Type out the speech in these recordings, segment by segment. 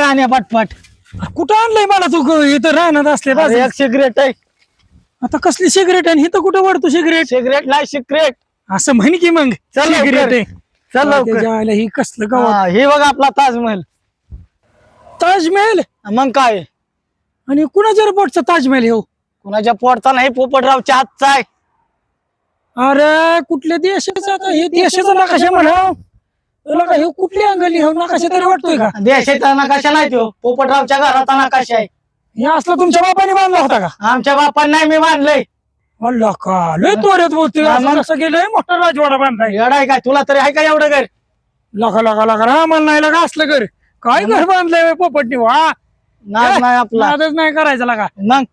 आणि पटपट. कुठं आणलंय मला तू इथं राहणार असले? एक सिगरेट आहे. आता कसली सिगरेट आहे? इथं कुठं वाढतो सिगरेट सिगरेट नाही सिगरेट असं म्हण की मग. चल. सिगरेट आहे. चल लवकर. त्याच्या ही कसलं गावात. हा, हे बघ आपला ताजमहल. ताजमहल? मग काय? आणि कुणाच्या रिपोर्टचा ताजमहल हो कुणाच्या पोटचा नाही पोपटरावच्या हातचा आहे. अरे कुठल्या देशाचा? आता हे देशाचा नकाशा म्हणा तुला हे कुठली अंगली हो नकाशा तरी वाटतोय का? देशाचा नकाशा नाही तो. पोपटरावच्या घराचा नकाशा आहे. हे असला तुमच्या बापाने बांधला होता का? आमच्या बापांना नाही मी मानलंय अल्ला का लय तोऱ्यात बोलतोय. असं मग? कसं गेलंय? मोठा राजवाडा बांधलाय. येडा आहे तुला तरी आहे का एवढं घर? लका लका लका रामाला नाही लगा असलं घर. काय घर बांधलंय बे पोपटनी? वा. नाच नाही आपला. नादच नाही करायचा लगा. मग?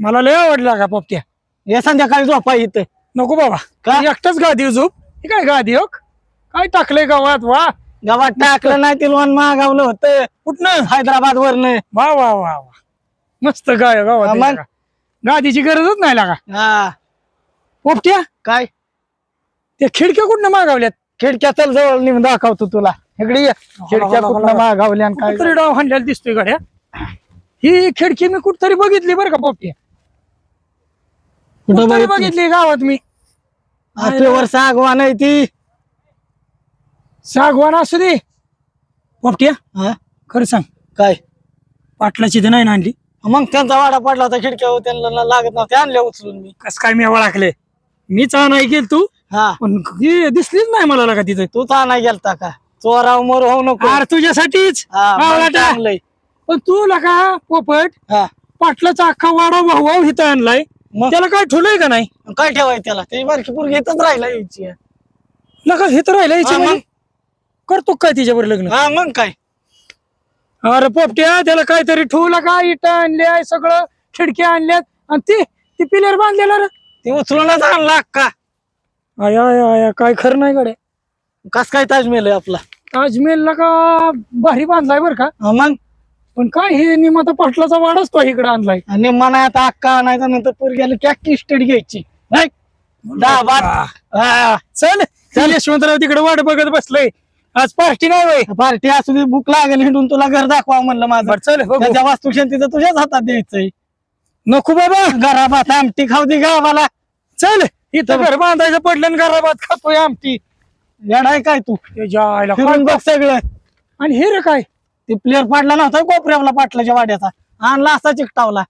मला लय आवडला का पोपट्या. हे संध्याकाळी झोपा इथं. नको बाबा. का? एकटाच गादी झोप. हे काय गादी हो? काय टाकलंय गावात वा? गावात टाकलं नाही ते लोन मागावलं होतं. कुठनं? हैदराबाद वरनं वा वा वा वा. मस्त गाय गावात. आहे. गादीची गरजच नाही लागा. हा. पोपट्या? काय? त्या खिडक्या कुठनं मागावल्यात? खिडक्या चल जवळ नेऊन दाखवतो तुला. इकडे ये. खिडक्या कुठं मागावल्या आणि काय? कुठतरी डाव हाणलेला दिसतोय गाड्या. ही खिडकी मी कुठतरी बघितली बरं का पोपट्या? कुठं कुठतरी बघितली? बघितली गावात मी. आपल्यावर सागवान आहे ती. सागवान असू दे. पोपट्या हा? खरं सांग. काय? पाटलाची ते नाही ना आणली? मग त्यांचा वाडा पडला होता खिडक्या त्यांना लागत नव्हते आणल्या उचलून मी. कस काय मी ओळखले? मीच नाही गेल तू. हा. पण ही दिसलीच नाही मला लगा तिथं तूच आणा गेलता का? चोराव मोर होऊ नको. अरे तुझ्यासाठीच? हा, मग आवळाटा. चांगलंय. पण तू लगा पोपट. हा. पाटलाचा अख्खा वाडा वाहू इथं आणलाय. मग? त्याला काय ठेवलंय का नाही? काय ठेवाय त्याला? त्याची बारकी पोरगी इथंच राहिला यायची. लगा हे तर राहिलं हा, मग? करतो काय तिच्यावर लग्न? हा मग काय? अरे पोपट्या त्याला काहीतरी ठेवलं का? इटा आणल्या सगळं खिडक्या आणल्यात. आणि ती ती पिलर बांधलेला रे. ते उचलूनच आणला का आय आय आय काय खरं नाही गडे कस काय ताजमेल आहे आपला? ताजमेलला का भारी बांधलाय बर का? हा, मग? पण काय हे निमाता पाटलाचा वाडाच तो इकडे आणलाय. आणि मना आता अक्का आणायचा नंतर पोरग्याला कॅक्टी स्टडी घ्यायची. नाही? दहा बार. हा. चल चल. यशवंतराव तिकडे वाट बघत बसलंय. आज पार्टी नाही वय पार्टी असू दे भूक लागेल हिंडून तुला घर दाखवा म्हणलं माझं. बरं चल बघू. त्याच्या वास्तुशांतीचं तुझ्याच हातात द्यायचंय. नको बाबा. घराबात आमटी खाऊ दे गावाला. चल इथं घर बांधायचं पडलं आणि घराबात खातोय आमटी. येडाय काय तू? फिरून बघ सगळं. आणि हे रे काय? ते प्लेअर पाडला नव्हता कोपऱ्याला पाटलाच्या वाड्याचा. आणला असा चिकटावला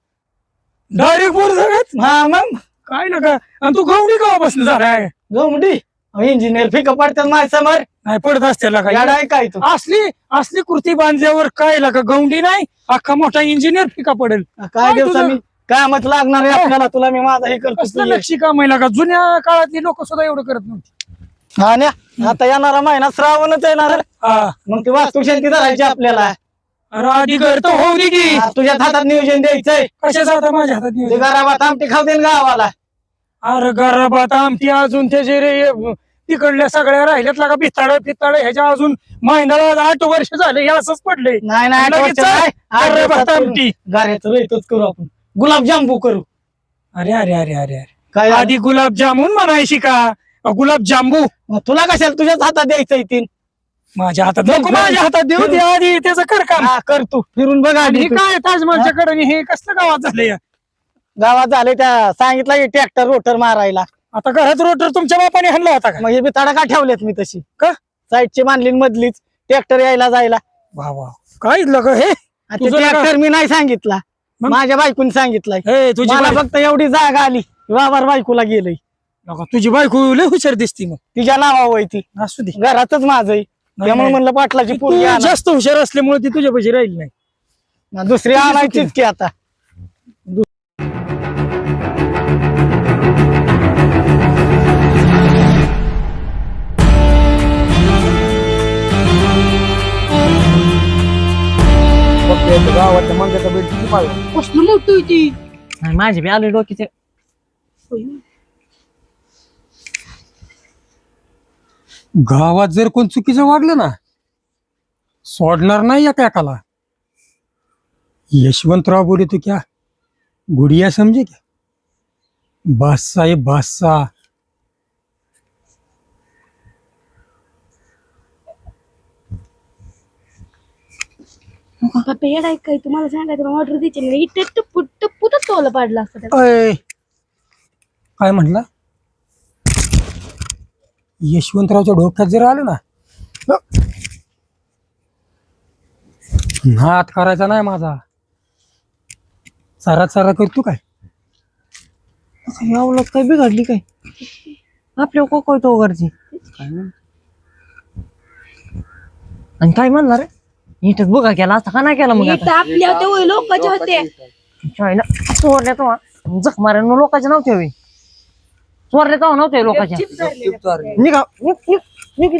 डायरेक्ट बोल सगळ्यात हा मग? काय नका. आणि तू गवडी गावापासून झालाय गमडी इंजिनियर फिका पडतात माझ्यासमोर नाही पडत असते काय येडाय काय तू? असली असली कृती बांधल्यावर काय लागा गवंडी नाही अख्खा मोठा इंजिनियर फिका पडेल. काय काय दिवसा तुझं? मी? कामच लागणार आहे आपल्याला तुला मी माझा हे करतो कसलं. लक्षी काम आहे लागा? जुन्या काळातली लोक सुद्धा एवढं करत नव्हती. हा न्या. आता येणारा महिना श्रावणच येणार हा. मग ती वास्तुशांती धरायची आपल्याला. अरे आधी घर तर होऊ दे की. हा, तुझ्या हातात नियोजन द्यायचंय. कशाचा आता माझ्या हातात ते नियोजन? आमटी खाऊ दे ना गावाला. अरे गराबात आमटी अजून त्याचे रे तिकडल्या सगळ्या राहिल्यात लागा बिताड फिताड ह्याच्या अजून महिन्याला आठ वर्ष झाले हे असंच पडले नाही नाही आठ वर्ष. आठ करू. आमटी. गाऱ्याचं वेतच करू आपण. गुलाबजामू करू. अरे अरे अरे अरे अरे. काय आधी गुलाबजामुन म्हणायची का? गुलाबजांबू. मग तुला कशाला तुझ्याच हातात द्यायचंय तीन? माझ्या हातात नको माझ्या हातात देऊ दे आधी त्याचं कर काम. हा कर तू. फिरून बघ आणि आधी हे तू. काय ताजमहलच्या कडे? हे कसलं गावात झालंय? गावात झाले त्या सांगितलं ट्रॅक्टर रोटर मारायला. आता घरात रोटर तुमच्या बापाने हाणला होता का? मग हे बी तडा का ठेवलेत मी तशी. का? साईडची न मधलीच. ट्रॅक्टर यायला जायला. वा वा. काय लग हे? तुझं ट्रॅक्टर मी नाही सांगितला. मग? माझ्या बायकून सांगितलंय. हे तुझी मला फक्त एवढी जागा आली. वावर बायकोला गेलंय. लगा, तुझी बायको लय हुशार दिसती मग. तिच्या नावावर ती. असू दे. घरातच माझं आहे. त्यामुळे नाही. म्हणलं पाटलाची तू पोरगी आणा. जास्त हुशार असल्यामुळे ती तुझ्या पैसे राहील नाही. दुसरी आणायचीच की आता. पाहिजे कसलं मोठी ती. माझे बी आले डोकीचे गावात जर कोण चुकीचं वागलं ना सोडणार नाही या एकाला. यशवंतराव बोले तो क्या गुड़िया समझे क्या? बादशाह ये बादशाह. येडा आहे काय तुम्हाला सांगायचं ऑर्डर द्यायची नाही. इथे टप्पू टप्पूतच तोला पाडलं असतं. अय. काय म्हटलं? यशवंतरावच्या डोक्यात जर आलं ना नात करायचा नाही माझा. सारा सारा करतो काय? यावलं काय बिघडली काय? आपल्या कोकोय तो घरची आणि काय म्हणणार रे इथंच बघा केला असता का नाही केला मग इथं आपल्या होते होय, लोकांचे होते. चोरल्या तो जख मारे लोकांचे नव्हते हवे चोरले तो नव्हते लोकांच्या निघा निघ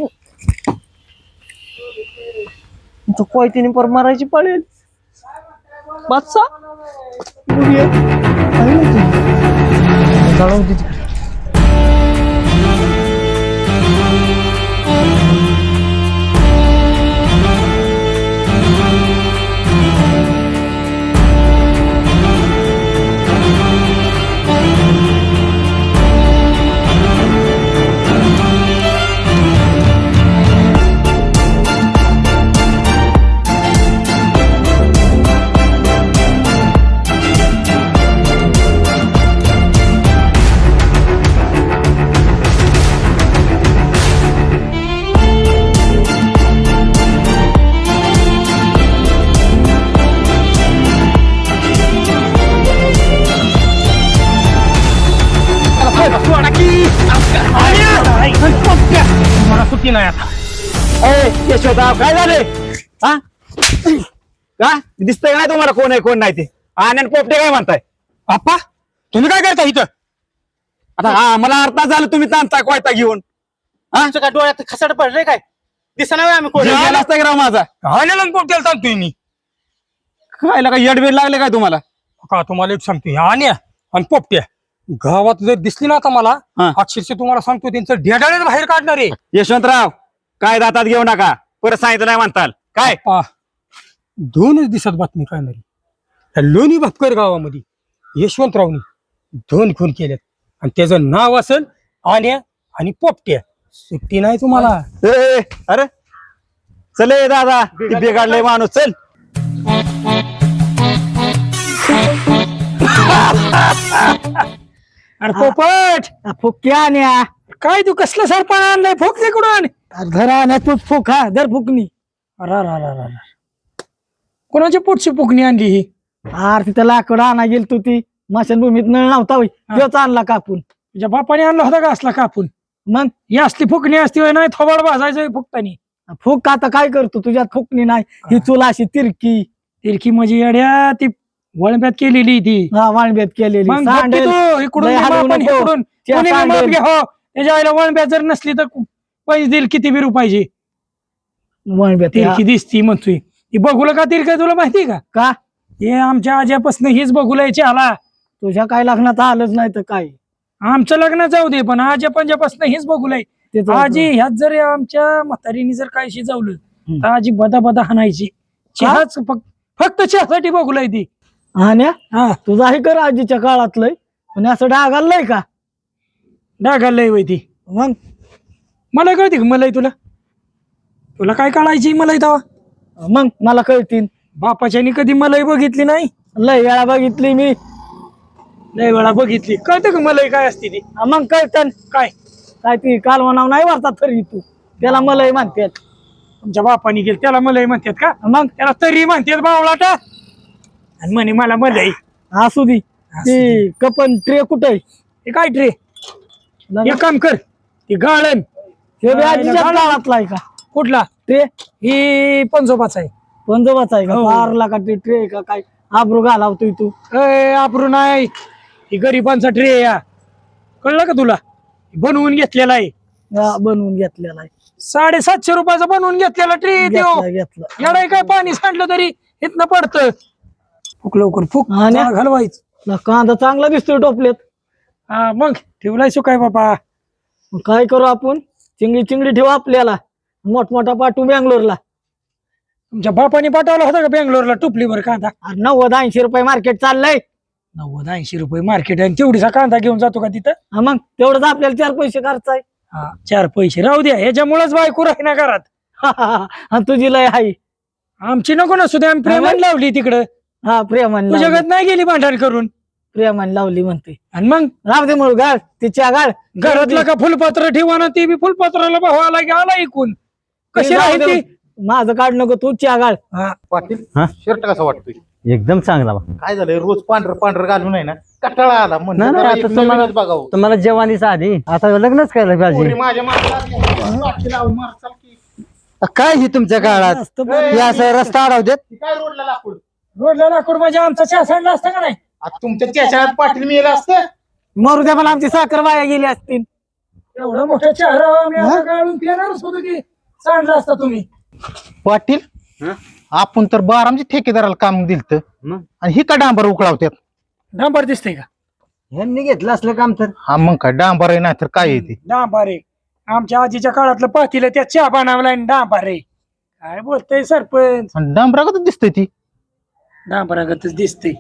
कोयतीने पर मारायची पडेल बादशा तिकडे. सुट्टी नाही आता. ए यशोदा काय झाले? हा? का? दिसतंय का नाही तुम्हाला कोण आहे कोण नाही ते? आनंद पोपटे काय म्हणताय? आप्पा तुम्ही काय करता इथं? आता हा मला अर्थ झालं तुम्ही ताणताय कोयता घेऊन. हा? काय डोळ्यात खसड पडले काय? दिसना आम्ही कोण की राव माझा? आलेला पोपट्याला सांगतोय मी. काय लागा येडबीड लागले काय तुम्हाला? का तुम्हाला एक सांगतोय? आण्या आणि पोपट्या. गावात जर दिसली ना आता मला हा. अक्षरशः तुम्हाला सांगतो त्यांचं ढेडाळेच बाहेर काढणार आहे. यशवंतराव काय दातात घेऊ नका. परत सांगितलं नाही म्हणताल. काय? पा दोनच दिवसात बातमी कळणारी त्या लोणी भापकर गावामध्ये यशवंतरावनी दोन खून केलेत. आणि त्याचं नाव असेल आण्या आणि पोपट्या. सुट्टी नाही तुम्हाला? ए, ए, अरे चल ए दादा. ते बिघडलंय माणूस चल. अरे पोपट! फुक्या आण्या काय तू कसलं सरपण आणलंय? फोक तिकडून घरा आण्या तूच फुक हा दर फुकणी अरा रा रा रा रा. कोणाची पोटची पुकणी आणली ही? आर तिथं लाकड आणा गेल तू ती. मशानभूमीत नळ नव्हता होय. तोच आणला कापून. तुझ्या बापाने आणला होता का असला कापून? मग? ही असली फुकणी असती होय नाही थोबाड भाजायचं फुकतानी. फुक आता काय करतो? तुझ्यात फुकणी नाही. ही. चुला अशी तिरकी. तिरकी म्हणजे येड्या ती वळंब्यात केलेली ती. हा वाणब्यात केलेली. मग बघ की सांडेल. तू इकडून लय घे हलवू माप आणि नको. इकडून त्या कोणी बी माप सांडेल. घे हो. त्याच्या आईला वळंब्यात जर नसली तर पैसे देईल किती बी पाहिजे वाणब्यात हा. तिरकी दिसती म्हणतोय. ती बघूला का तिरका तुला माहिती का? का? हे आमच्या आज्यापासून हीच बघूला याची आला. तुझ्या काय लग्नात आलंच नाही तर काय? आमचं लग्न जाऊ दे पण आज्या पंजापासून हीच ते तर- आजी ह्यात जर आमच्या म्हातारीने जर काय शिजवलं तर आजी बदा बदा हाणायची चहाच फक्त फक्त चहासाठी बघूलाय ती. आण्या हा. तुझं आहे कर आजीच्या काळातलंय? पण असं डागालय का? डागालय वय ती. मग? मला कळते का मलाही तुला? तुला काय कळायची मलाही तेव्हा मग मला कळतील. बापाच्यानी कधी मलाही बघितली नाही? लय वेळा बघितली मी. लय वेळा बघितली. कळतं का मलाही काय असते ती? हा, मग कळतं. काय? काय ती कालवा नाही वारतात तरी तू. त्याला मलाही म्हणतात. तुमच्या बापानी गेल त्याला मलाही म्हणतात का? मग? त्याला तरी म्हणतात बावळाटा. आणि म्हणे मला मलाही असू दी. ती कपन ट्रे कुठे हे काय ट्रे? एक काम कर ती गाळण हे बी आजीच्या काळातला आहे का? कुठला? ट्रे? ही पंजोबाचा आहे. पंजोबाचा आहे का? हो. का ते ट्रे का? काय आबरू घालावतोय तू. अय आपरू नाही. ही गरिबांचा ट्रे या. कळलं का तुला? बनवून घेतलेला आहे. हा, बनवून घेतलेला आहे. साडेसातशे रुपयाचा बनवून घेतलेला ट्रे घेतला घेतला. येडाय काय? पाणी सांडलं तरी इथनं पडतं. फुक लवकर फुक हा ना? घालवायच. ला, कांदा चांगला दिसतोय टोपल्यात. हा मग ठेवलाय सुकाय बाबा. मग काय करू आपण? चिंगडी चिंगडी ठेवू आपल्याला. मोठमोठा पाठवू बँगलोरला. तुमच्या बापाने पाठवला होता का बेंगलोरला टुपलीवर कांदा? अरे नव्वद ऐंशी रुपये मार्केट चाललंय. नव्वद ऐंशी रुपये मार्केट आहे आणि तेवढीचा कांदा घेऊन जातो का तिथं? हा मग तेवढंच आपल्याला चार पैसे खर्च आहे. हा चार पैसे. राहू द्या ह्याच्यामुळेच बायको राही ना घरात. आणि तुझी लय हाय. आमची नको नसू दे आम्ही प्रेमान लावली तिकडं. हा प्रेमान तुझ्या लावली. घरात नाही गेली भांडण करून? प्रेमान लावली म्हणते. आणि मग? राम दे म्हणून गाळ. तिच्या गाळ. घरातलं का फुलपत्र ठेवा ना ते बी फुलपत्राला भाव आला की आला ऐकून कशी राहते दे. माझं काढ नको तू च्या गाळ. पाटील हा? शर्ट कसा वाटतोय? एकदम चांगला बा काय झालंय? रोज पांढर पांढर घालून आहे ना? कटाळा आला नाही, नाही, म्हणलं आता एक तुम्हाला- नवीनच बघावं. तुम्हाला जेवणीच आधी. आता लग्नच करायला पोरी पाहिजे माझ्या मागे लागली. पाटील आहो, मार, चाल की. काय ही तुमच्या काळात. हे असं रस्ता अडवतात? ती काय रोडला लाकूड? रोडला लाकूड म्हणजे आमचा चहा सांडला असता का नाही? आता तुमच्या त्याच्यात पाटील मिळेल असतं? मरू द्या मला आमची साखर वाया गेली असतील एवढं मोठं चेहरा आम्ही आता गाळून पिणारच होतो की सांडला असता तुम्ही. पाटील हं? आपण तर बारामची ठेकेदाराला काम दिलत. मग? आणि ही का डांबर उकळावत्यात? डांबर दिसतंय का? ह्यांनी घेतलं असलं काम तर. हा मग काय डांबर आहे नाही तर काय आहे ते? डांबर आहे. आमच्या आजीच्या काळातलं पातीला त्या चहा बनवला आणि डांबर आहे. काय बोलतय सरपंच? आणि डांबरागतच दिसतंय ती? डांबरागतच दिसतंय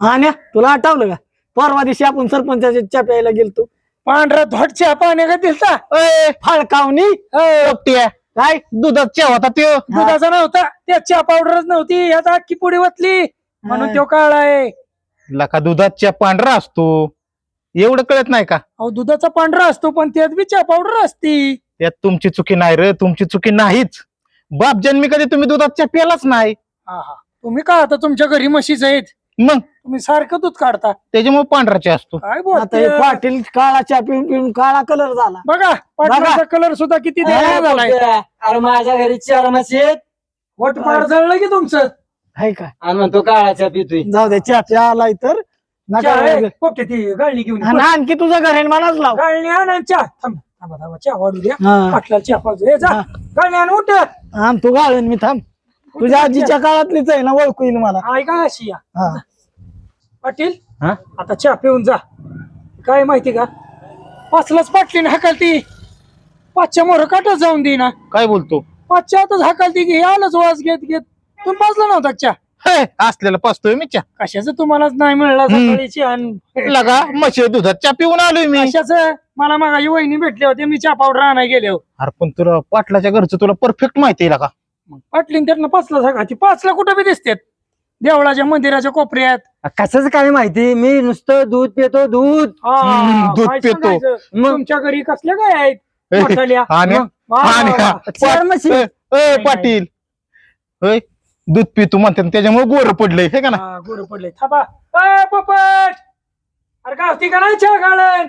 आणि तुला आठवलं का? परवा दिवशी आपण सरपंचाच्या च्या प्यायला गेलतो. पांढरा धोट चहा पाण्या दिसता अय, फाळकावनी पोपट्या. काय? दुधात चहा होता त्यो. दुधाचा नव्हता. त्या चहा पावडरच नव्हती. ह्याचा अख्खी पुढे वतली. म्हणून तो काळा आहे. लका दुधात चहा पांढरा असतो? एवढं कळत नाही का? अहो दुधाचा पांढरा असतो पण त्यात बी चहा पावडर असती. त्यात तुमची चुकी नाही रे. तुमची चुकी नाहीच. बाप जन्मी कधी तुम्ही दुधात चहा प्यालाच नाही. आहा. तुम्ही का आता तुमच्या घरी म्हशीच आहेत? मग? तुम्ही सारखं दूध काढता. त्याच्यामुळे पांढरा चहा असतो. काय आता हे पाटील काळा च्या पिऊन पिऊन काळा कलर झाला. बघा पाटलाचा कलर सुद्धा किती देणार झालाय. अरे माझ्या घरी चार म्हशी आहेत. वट मार जळलं की तुमचं? आहे का? आणि म्हणतो काळाच्या पितोय. जाऊ दे च्या प्या आलाय तर. नका चहा आहे. वेगळं. पोपटे ती गाळणी घेऊन ये. आणि आणखी तुझं घर आहे मलाच लाव. गाळणी आण आणि चहा. थांब थांबा थांबा चहा वाढू द्या. हा. पाटला चहा हे जा हा. गाळणी आण उठ. आम तू गाळन मी थांब. तुझ्या आजीच्या काळातलीच आहे ना ओळखू येईल मला. आहे का अशी या हा. पाटील हा? आता चहा पिऊन जा. काय माहिती का? पाचलाच पाटलीने हाकालती. पाचच्या मोर काटच जाऊन दे ना. काय बोलतो? पाचच्या आतच हाकालती की हे आलंच वाज घेत घेत. तुम्ही पाचला नव्हता चहा? हे, असलेला पाचतोय मी चहा. कशाचं तुम्हालाच नाही मिळला सकाळीची आणि लगा म्हशी दुधात चहा पिऊन आलोय मी. कशाच? मला मागा वहिनी भेटले होते मी चहा पावडर आणायला गेले हो. अरे पण तुला पाटलाच्या घरचं तुला परफेक्ट माहिती आहे का? पाटलीन त्यांना पाचला सकाळची पाचला कुठं बी दिसतात. देवळाच्या मंदिराच्या कोपऱ्यात. कशाच काय माहिती? मी नुसतं दूध पितो दूध. हा, दूध काय पितो. सांगायचं? मग? तुमच्या घरी कसल्या काय आहेत? ए, मोठाल्या? आणि वा, वा, आणि वा. चार म्हशी. ए, ए, पाटील. होय? दूध पितो म्हणते त्याच्यामुळे गोर पडलंय हे का ना हा, गोरं पडले थांबा. ए, पोपट! अरे गावती का नाही चहा गाळण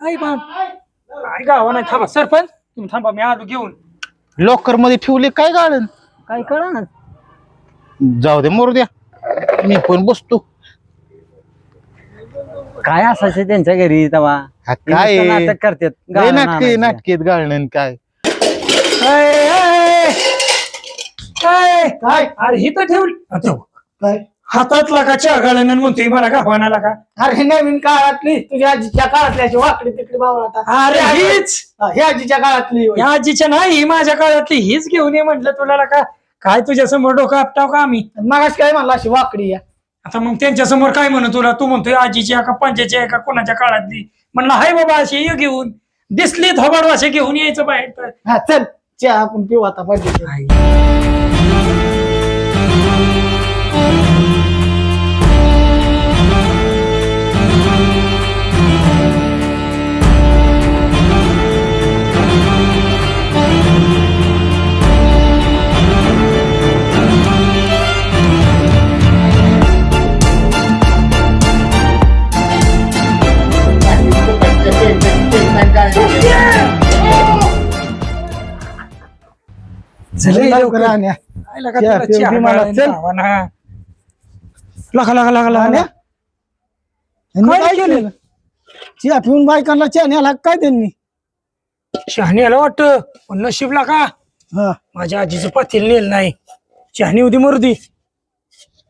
काय बा काय गावा नाही. थांबा सरपंच तुम्ही थांबा मी आलो घेऊन. लॉकरमध्ये ठेवले काय गाळण काय कळ ना जाऊ दे मोरू द्या. मी पण बसतो. काय असायचं त्यांच्या घरी तेव्हा? हा, काय नुसतं आहे? नाटक करतात लय गाणं नाटके आणायचं. नाटकेत गाळण काय? काय? अरे ही तर ठेवली काय? हातातला का चहा आणि म्हणतोय मला का पाण्याला का अरे नवीन काळातली तुझ्या आजीच्या काळातली अशी वाकडी तिकडे बाबा आता. अरे हीच! ही आजीच्या काळातली होय. या आजीच्या नाही ही माझ्या काळातली. हीच घेऊन ये म्हटलं तुला का काय तुझ्या समोर डोकं आपटाव का आम्ही? मगाशी काय म्हणला अशी वाकडी या. आता मग त्यांच्यासमोर काय म्हणू तुला? तू म्हणतोय आजीची आहे का पंचाची आहे का कोणाच्या काळातली म्हणलं हाय बाबा अशी ये घेऊन. दिसली थोबाड वाशे घेऊन यायचं बाहेर तर. हा चल चहा आपण पिऊ आता पाहिजे चल लवकर आण्या. चहा दे मला, चल. यांनी काय पिऊन बायकांना चहा न्याला काय त्यांनी? शहाणी आला वाटत. पण नशीबला का हा. माझ्या आजीचं पातील नेल नाही. शहाणी उदी मरुदी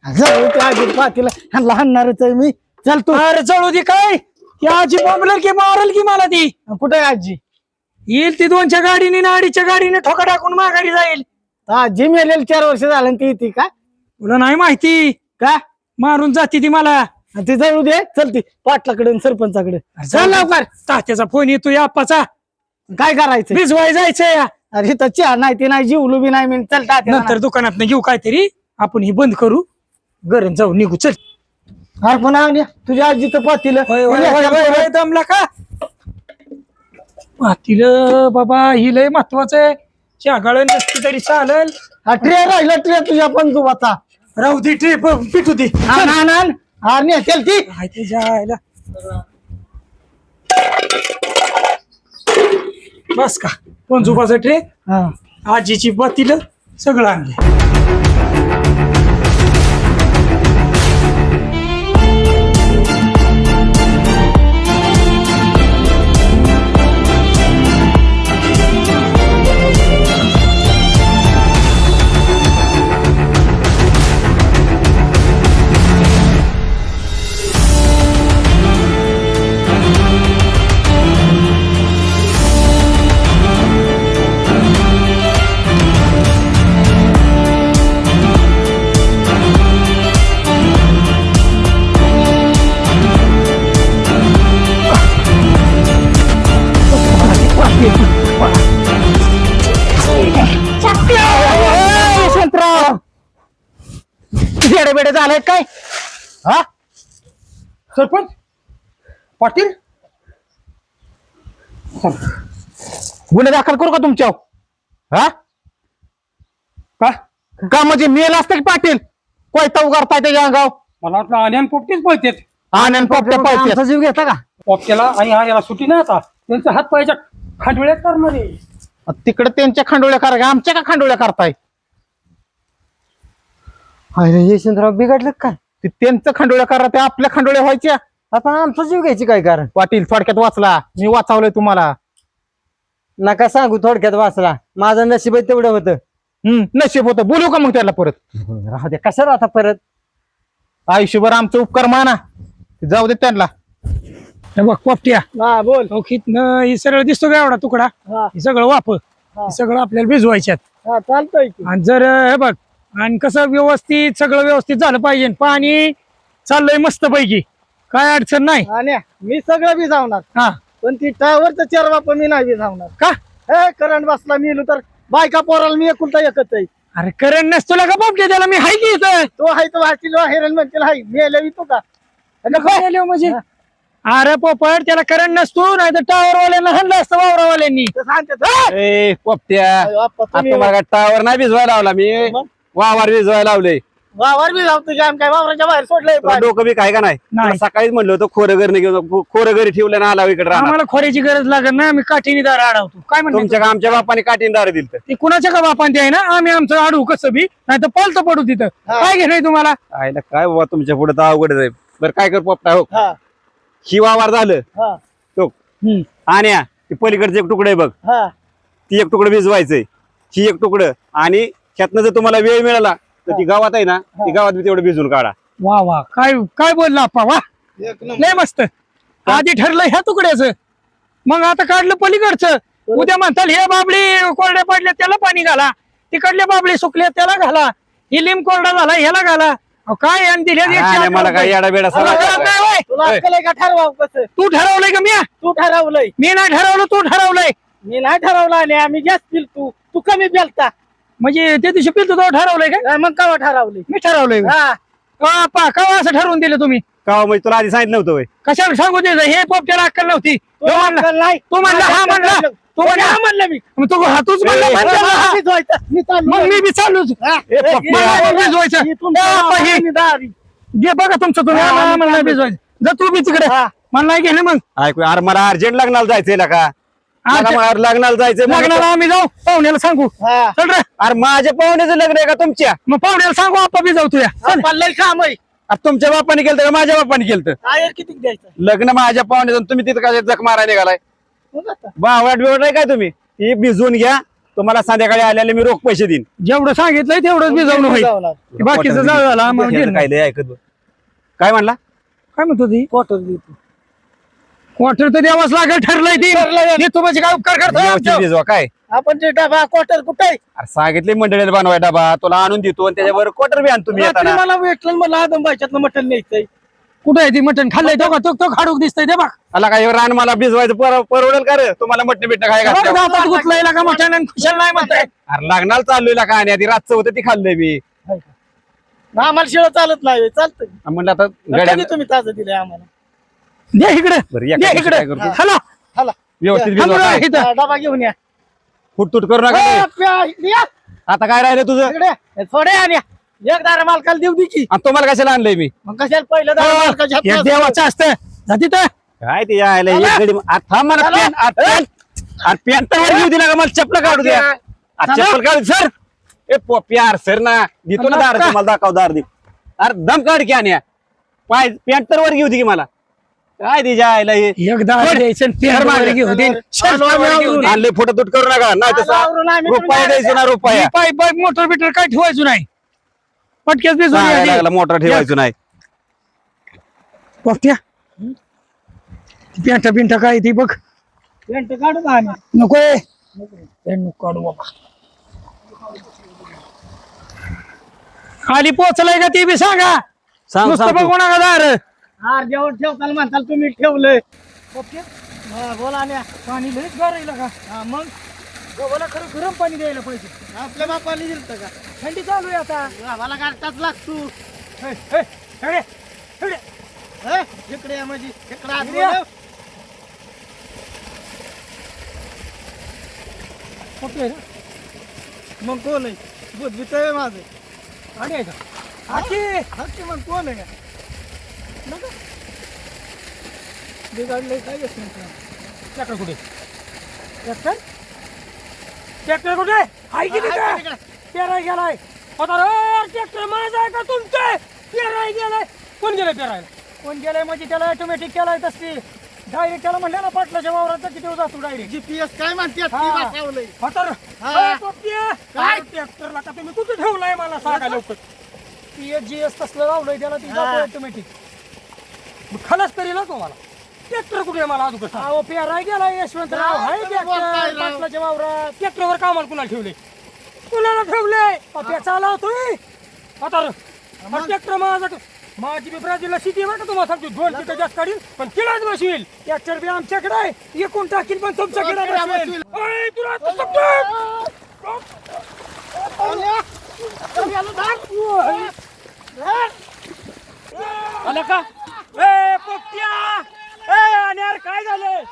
जाऊ त्या आजी पातीला. हाणणारच आहे मी. चल तू. अरे जळू दे काय? ती आजी बॉम्बलर की मारल की मला ती. कुठे आजी? येईल ती दोनच्या गाडीने ना अडीचच्या गाडीने ठोका टाकून माघारी जाईल. आजी मेलेली चार वर्ष झालं आणि ती येते का? तुला नाही माहिती. का? मारून जाती ती मला. आणि ती जाऊ दे चल ती पाटलाकडे आणि सरपंचाकडे. चल लवकर. तात्याचा फोन येतो या आप्पाचा. काय करायचं भिजवाय जायचंय. अरे तर चहा नाही ती नाही जीवलू बी नाही मी चल नंतर दुकानात घेऊ काहीतरी. आपण हे बंद करू. घरून जाऊ निघू चल. अरे पण आण्या, तुझ्या आजीचं पातील. होय, होय, होय, होय, होय, दमला का? पातील बाबा ही लय महत्वाचं आहे. गाळण नसती तरी चालेल. ट्रे राहिला ट्रे तुझ्या पंजोबाचा. राहू दे ट्रे पिटू दे. आण आण आण. आण चल ती. काय ते जायला. बस का पंजोबाचा ट्रे. हा. आजीची पातील सगळं आणले. झालंय काय? हा? सरपंच? पाटील? गुन्हे दाखल करू का तुमच्या हा? का? का म्हणजे मेल असतं की पाटील? कोयता उगारताय त्याच्या अंगाव मला वाटलं आल्यान पोपटीच पळतेत. आनंद पोपट्या आमचा पळते जीव घेता का? पोपट्याला आणि हा याला सुटी नाही आता. त्यांचा हात पायाच्या खांडोळ्यात करणार तिकडे त्यांच्या खांडोळ्या करा आमच्या का खांडोळ्या करताय? अरे यशवंतराव बिघडलं का काय? ते त्यांचं खांडोळ्या करा ते आपल्या खांडोळ्या व्हायच्या. आपण आमचा जीव घ्यायची काय कारण? पाटील थोडक्यात वाचला. मी वाचवलंय तुम्हाला. नका सांगू थोडक्यात वाचला. माझं नशीब आहे तेवढं होतं. हम्म नशीब होतं. बोलू का मग त्याला परत? राहू द्या कशाला आता परत? आयुष्यभर आमचं उपकार माना. जाऊ दे त्यांना. हे बघ पोपट्या. हा बोल. न हे सगळं दिसतो का एवढा तुकडा? हा. हे सगळं वाप हे सगळं आपल्याला भिजवायच्यात. हा चालतंय की. आणि जर हे बघ आणि कसं व्यवस्थित सगळं व्यवस्थित झालं पाहिजे. पाणी चाललंय मस्त पैकी काय अडचण नाही. आणि मी सगळं बी जावणार हा. पण ती टावरचं चेरवा पण मी नाही बी जावणार का? हे करंट बसला मी तर बायका पोराला मी एकुलता एकच आहे. अरे करण नसतो का पोपट्या त्याला? मी हाय की इथं? तो आहे तो वाचील हेरण म्हणतील हाय. मी लवी तो का? म्हणजे? अरे पोपट त्याला करंट नसतो नाही तर टावर वाल्यांना हल्ला असतं वावरावाल्यांनी. ते सांगतात! ए! पोपट्या आता टावर नाही भिजवायला लावला मी. मग? वावर भिजवायला लावले. वावर बी जाऊ तुझ्या काय वावराच्या बाहेर सोडलंय तुला पाणी. डोकं बी काय का नाही? नाही. तुला सकाळीच म्हणलं होतं खोरं घरी घेऊन खोरं घरी ठेवलं ना आला इकडे राहणार आम्हाला खोऱ्याची गरज लागत नाही आम्ही काठीने दार अडवतो काय म्हणतो तुमच्या का आमच्या बापाने काटीन दार दिल तर. ते कुणाच्या का बापान ते आहे ना? आम्ही आमचं अडवू कसं बी? नाही तर पलतं पडू तिथं. काय घेणार तुम्हाला? आयला काय बाबा तुमच्यापुढे तर अवघड आहे. बरं काय कर पोपटा हो. हा. ही वावर झालं. हा. तो. हम्म. आणि ते पलीकडचं एक तुकडं आहे बघ. हा. ती एक तुकडं भिजवायचंय. ही एक तुकडं. आणि त्यातनं जर तुम्हाला वेळ मिळाला तर ती गावात आहे ना ती गावात बी तेवढं भिजून काढा. वा वा. काय काय बोलला आप्पा वा. लय मस्त. आधी ठरलं ह्या तुकड्याचं. मग आता काढलं पलीकडचं. उद्या म्हणताल हे बाबळी कोरड्या पडल्या त्याला पाणी घाला. तिकडल्या बाबळी सुकल्या त्याला घाला. ही लिंब कोरडा झाला ह्याला घाला. अहो, काय आणि दिल्या मला काय. येडा बेडा तुला नाही अक्कल आहे का ठरवाव कसं? तू ठरवलंय का मी तू ठरवलंय. मी नाही ठरवलं तू ठरवलंय. मी नाही ठरवलं आणि आम्ही जास्त पिल तू. तू कमी पेलता म्हणजे त्या दिवशी पिलतो तो ठरवलंय का हा, मग कवा ठरवली मी ठरवलंय हा का का असं ठरवून दिलं तुम्ही का म्हणजे तुला आधी सांगितलं नव्हतं होय. कशाला सांगू दे हे पोपट्याला अक्कल नव्हती तू तो म्हणला अक्कल नाही तू म्हणला हा म्हणला तू तो म्हणला हा म्हणलं मी मग तू हातूच म्हणला ए, म्हणला मला हा. भिजवायचं. मी चाललो. मग मी बी चालूच हा, ए, पप्पी, मला ये, भिजवायचं. ए, हे. मी दारी. घे बघा तुमचं तुम्ही हा, आम्हाला मी. भिजवायचं जा तू बी तिकडे हा. मला नाही गेले मग ऐकू अरे मला अर्जंट लग्नाला जायचंय ना का मला लग्नाला जायचंय म्हणून लग्नाला आम्ही जाऊ. पाहुण्याला सांगू. हा. चल रे. अरे माझ्या पाहुण्याचं लग्न आहे का तुमच्या? मग पाहुण्याला सांगू आपा बी जाऊ तुया हा, पडलंय काम आहे. तुमच्या बापाने केलं का माझ्या बापाने केलं टायर किती द्यायचं? लग्न माझ्या पाहुण्याचं तुम्ही तिथं काय जख मारायला निघालाय? मग आता. बावट बिवट आहे काय तुम्ही? ही भिजवून घ्या. तुम्हाला संध्याकाळी आल्याला मी रोख पैसे देईन. जेवढं सांगितलंय तेवढंच बी जाऊन होईल. जाऊन. बाकीचं जाऊ झाला. काय म्हणला? काय म्हणतो ती? क्वार्टर देतो. क्वार्टर तर द्यावाच लागेल ठरलंय ती. ठरलंय. मी तुम्हाला काय उपकार करतो व्यवस्थित आमच्यावर? भिजवा काय? आपण ते डबा क्वार्टर कुठे आहे? अरे सांगितले मंडळीला बनवाय डबा तुला आणून देतो आणि त्याच्यावर क्वार्टर बी आणतो मी रात्री येताना. मला भेटलं मला आदमबाईच्यातलं मटण न्यायचंय. कुठे आहे ती मटण? खाल्लंय तो का? तो तो खाडूक दिसतंय ते बघ. आला काय रान मला भिजवायचं पर- परवडेल का रे? तुम्हाला मटण बिटणं काय बघ घातलं दातात गुतलंय का मटण आणि खुशाल नाही म्हणताय? अरे लागणार चाललोय का आणि आधी रातचं होतं ती खाल्लंय मी. आम्हाला शिळ चालत नाही चालतं म्हणलं आता गड्या तुम्ही ताजं दिले आम्हाला. इकडे. दिवशी इकडे. काय करतो? हला. हाला. व्यवस्थित भिजवा थांब काय? रे इथं. हा, डबा घेऊन या. फुटतुट करू नका ए, रे. प्या, इकडे या. आता काय राहिलं तुझं? इकडे. या. थोडे आणि एक दारा मालकाला देऊ दे की. आणि तुम्हाला कशाला आणलंय मी? मग कशाला पहिलं दारा मालकाच्या हे हातनं देवाचं असतं. जा तिथं. काय ते यायला एक गडी आ, थांब मला चला. पॅन्ट आ, पॅन्ट आ, पॅन्ट तर वर घेऊ दिला का मला चप्पल काढू द्या. आ, चला. चप्पल काढू सर. ए प्यार सर ना. देतो ना दार तुम्हाला दाखव दार दे अरे दम काढ की आणि पाय पॅन्ट तर वर घेऊ दे की मला. काय ते जायला हे? एकदा द्यायचं आणि पेर मागे घेऊ दे. शर्ट वर घेऊ दे. आणले फोटो तुट करू नका. नाही तसा आवरून आम्ही रुपया द्यायचं ना रुपया. पाय पाय मोटर बिटर काय ठेवायचं नाही. पटक्याच सांगायला लागला दे. मोटर ठेवायचं नाही. पोपट्या पेंटा पिंटा काय ती बघ. पेंट काढू ना आणि. नकोय पेंट नको काढू बाबा खाली पोचलाय का ती बी सांगा. सांग नुसतं सांग तू. बघू नका दार. हार जेवण ठेवताना म्हणताल तुम्ही ठेवलंय. हा, बोला आल्या. पाणी लईच गार का? हा, मग? गव्हाला खरं गरम पाणी द्यायला पाहिजे. आपल्या बापाला दिलं का? थंडी चालू आहे आता. आम्हाला गाठताच लागतो. हे, हे, हे, हे. हे, इकडे या म्हणजे इकडे आत इकडे या. बोलव. पोपटे ना मग कोण आहे? बुद्धित आहे माझं. आणि आहे का? आखी हक्की मग कोण आहे? काय नाही तुला. ट्रॅक्टर कुठे? ट्रॅक्टर? ट्रॅक्टर कुठे? हाय काय तिकडे. पेराय गेलाय. आता रे ट्रॅक्टर माझा आहे का तुमचं? पेराय गेलाय. कोण गेलाय पेरायला? कोण गेलाय म्हणजे त्याला ऑटोमॅटिक केलाय तसली. डायरेक्ट त्याला म्हणलं ना पाटलाच्या वावरात किती दिवस असतो डायरेक्ट GPS काय म्हणतात ती हा. बसवलंय तर हा. काय? ट्रॅक्टरला का तुम्ही कुठे ठेवलाय मला सांगा लवकर. पी एच जी एस तसलं लावलंय त्याला ती हा. ऑटोमॅटिक खलास ना तुम्हाला ट्रॅक्टर कुठे आहे मला अजून अहो पेराय गेलाय यशवंतराव हा, हाय तुम्ही ट्रॅक्टर. पाटलाच्या वावरात ट्रॅक्टरवर कामाला कुणाला ठेवले कुणाला ठेवले पप्या चालवतोय आता ट्रॅक्टर माझा माझी बी ब्राझीलला सिटी बरं का तुम्हाला सांगतो दोन पिकं जास्त काढील पण तिलाच बसवील ट्रॅक्टर बी आमच्याकडे आहे एकूण टाकील पण तुमच्याकडे बसवील. ओय, तुला आता. आलं का ए पोपट्या! ए आणि यार काय झालं?